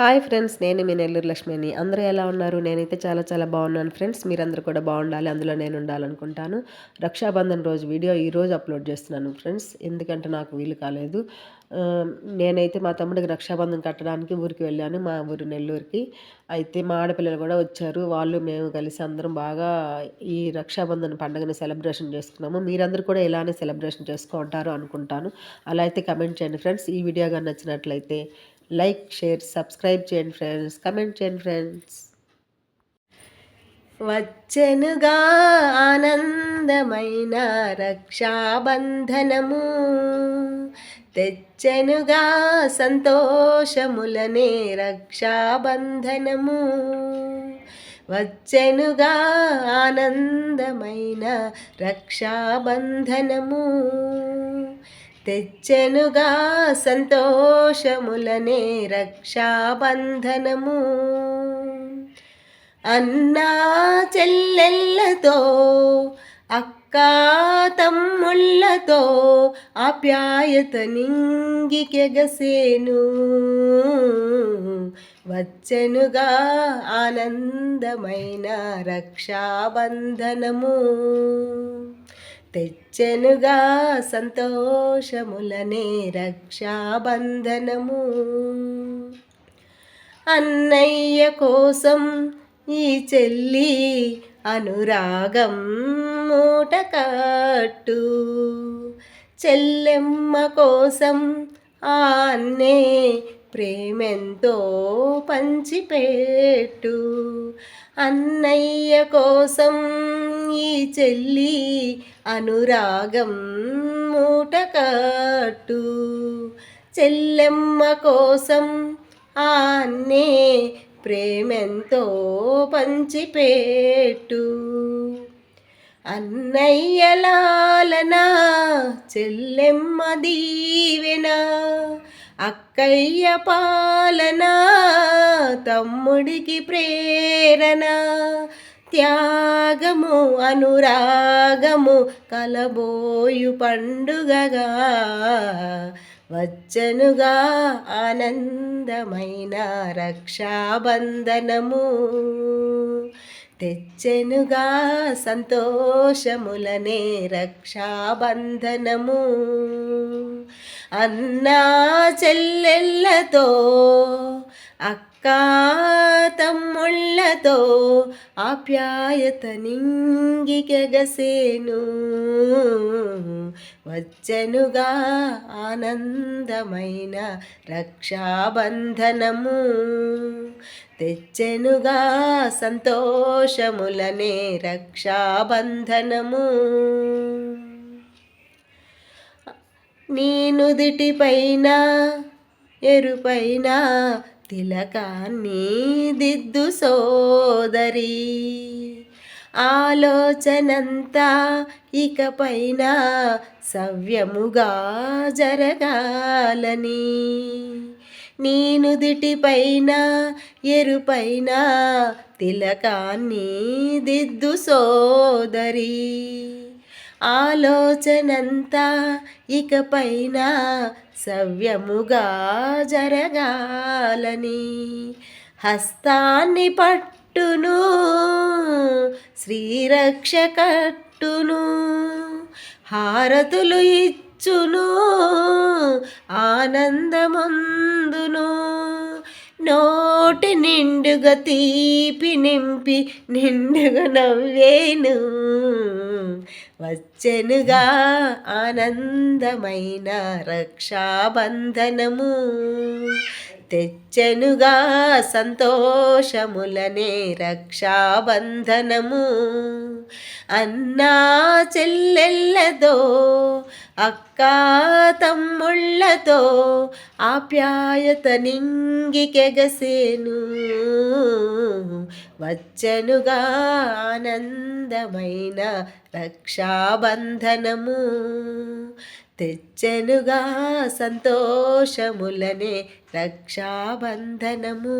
Hi friends నేను మీ నెల్లూరు లక్ష్మిని. అందరూ ఎలా ఉన్నారు? నేనైతే చాలా చాలా బాగున్నాను ఫ్రెండ్స్. మీరందరూ కూడా బాగుండాలి. అందులో నేను ఉండాలనుకుంటాను. రక్షాబంధన్ రోజు వీడియో ఈరోజు అప్లోడ్ చేస్తున్నాను ఫ్రెండ్స్. ఎందుకంటే నాకు వీలు కాలేదు. నేనైతే మా తమ్ముడికి రక్షాబంధన్ కట్టడానికి ఊరికి వెళ్ళాను మా ఊరు నెల్లూరుకి. అయితే మా ఆడపిల్లలు కూడా వచ్చారు. వాళ్ళు మేము కలిసి అందరం బాగా ఈ రక్షాబంధన్ పండుగని సెలబ్రేషన్ చేసుకున్నాము. మీరందరూ కూడా ఇలానే సెలబ్రేషన్ చేసుకుంటారు అనుకుంటాను. అలా అయితే కమెంట్ చేయండి ఫ్రెండ్స్. ఈ వీడియో కానీ నచ్చినట్లయితే లైక్ షేర్ సబ్స్క్రైబ్ చేయండి ఫ్రెండ్స్. కమెంట్ చేయండి ఫ్రెండ్స్. వచ్చెనుగా ఆనందమైన రక్షాబంధనము. తెచ్చెనుగా సంతోషములనే రక్షాబంధనము. వచ్చెనుగా ఆనందమైన రక్షాబంధనము. తెచ్చెనుగా సంతోషములనే రక్షాబంధనము. అన్నా చెల్లెళ్ళతో అక్క తమ్ముళ్ళతో ఆప్యాయత నింగికెగసేను వచ్చెనుగా ఆనందమైన రక్షాబంధనము. తెచ్చెనుగా సంతోషములనే రక్షాబంధనము. అన్నయ్య కోసం ఈ చెల్లి అనురాగం మూట కట్టు చెల్లెమ్మ కోసం ఆ అన్నే ప్రేమెంతో పంచిపెట్టు. అన్నయ్య కోసం ఈ చెల్లి అనురాగం మూటకట్టు. చెల్లెమ్మ కోసం ఆ అన్నే ప్రేమెంతో పంచిపెట్టు. అన్నయ్యలాలనా చెల్లెమ్మ దీవెనా. అక్కయ్య పాలన తమ్ముడికి ప్రేరణ త్యాగము అనురాగము కలబోయు పండుగగా. వచ్చనుగా ఆనందమైన రక్షాబంధనము. తెచ్చెనుగా సంతోషములనే రక్షాబంధనము. అన్నా చెల్లెళ్ళతో అక్క తమ్ముళ్ళతో ఆప్యాయత నింగికెగసేను. వచ్చనుగా ఆనందమైన రక్షాబంధనము. తెచ్చెనుగా సంతోషములనే రక్షాబంధనము. నీ నుదిటిపైన ఎరుపైన తిలకాన్ని దిద్దు సోదరి. ఆలోచనంతా ఇకపైన సవ్యముగా జరగాలని. నీనుదిటిపైన ఎరుపైన తిలకాన్ని దిద్దు సోదరి. ఆలోచనంతా ఇకపైన సవ్యముగా జరగాలని. హస్తాన్ని పట్టును శ్రీరక్ష కట్టును హారతులు ఇచ్చును ఆనందమందును నోటి నిండుగా తీపి నింపి నిండుగా నవ్వేను. వచ్చెనుగా ఆనందమైన రక్షాబంధనము. తెచ్చెనుగా సంతోషములనే రక్షాబంధనము. అన్నా చెల్లెల్లదో అక్క తమ్ముళ్ళతో ఆప్యాయత నింగికెగసేను వచ్చనుగా ఆనందమైన రక్షాబంధనము. తెచ్చెనుగా సంతోషములనే రక్షాబంధనము.